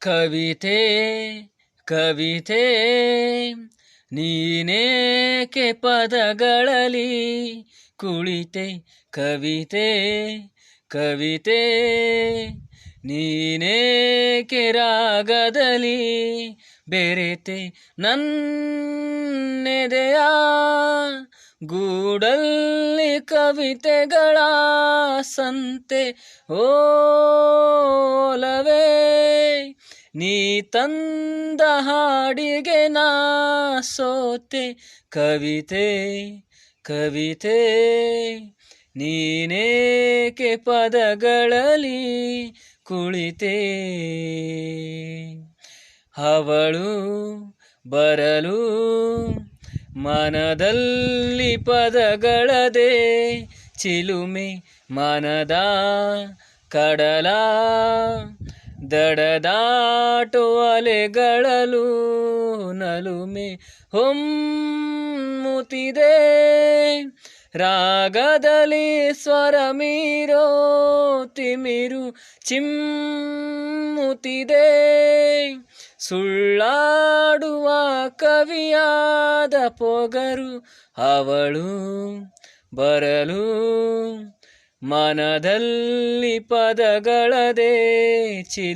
ಕವಿತೆ ಕವಿತೆ ನೀನೇಕೆ ಪದಗಳಲ್ಲಿ ಕುಳಿತೆ ಕವಿತೆ ಕವಿತೆ ನೀನೇಕೆ ರಾಗದಲ್ಲಿ ಬೆರೆತೆ ನನ್ನೆದೆಯ ಗೂಡಲ್ಲಿ ಕವಿತೆಗಳ ಸಂತೆ ಓಲವೇ ನೀ ತಂದ ಹಾಡಿಗೆ ನಾ ಸೋತೆ. ಕವಿತೆ ಕವಿತೆ, ನೀನೇಕೆ ಪದಗಳಲ್ಲಿ ಕುಳಿತೆ? ಅವಳು ಬರಲು ಮನದಲ್ಲಿ ಪದಗಳದೆ ಚಿಲುಮೆ ಮನದ ಕಡಲ ದಡದಾಟು ಅಲೆಗಳಲು ನಲುಮೆ ಹೊಮ್ಮುತ್ತಿದೆ. ರಾಗದಲ್ಲಿ ಸ್ವರ ಮೀರೋ ತಿಮಿರು ಚಿಮ್ಮುತ್ತಿದೆ. ಸುಳ್ಳಾಡುವ ಕವಿಯಾದ ಪೊಗರು ಅವಳು ಬರಲು ಮನದಲ್ಲಿ ಪದಗಳದೇ ಚಿ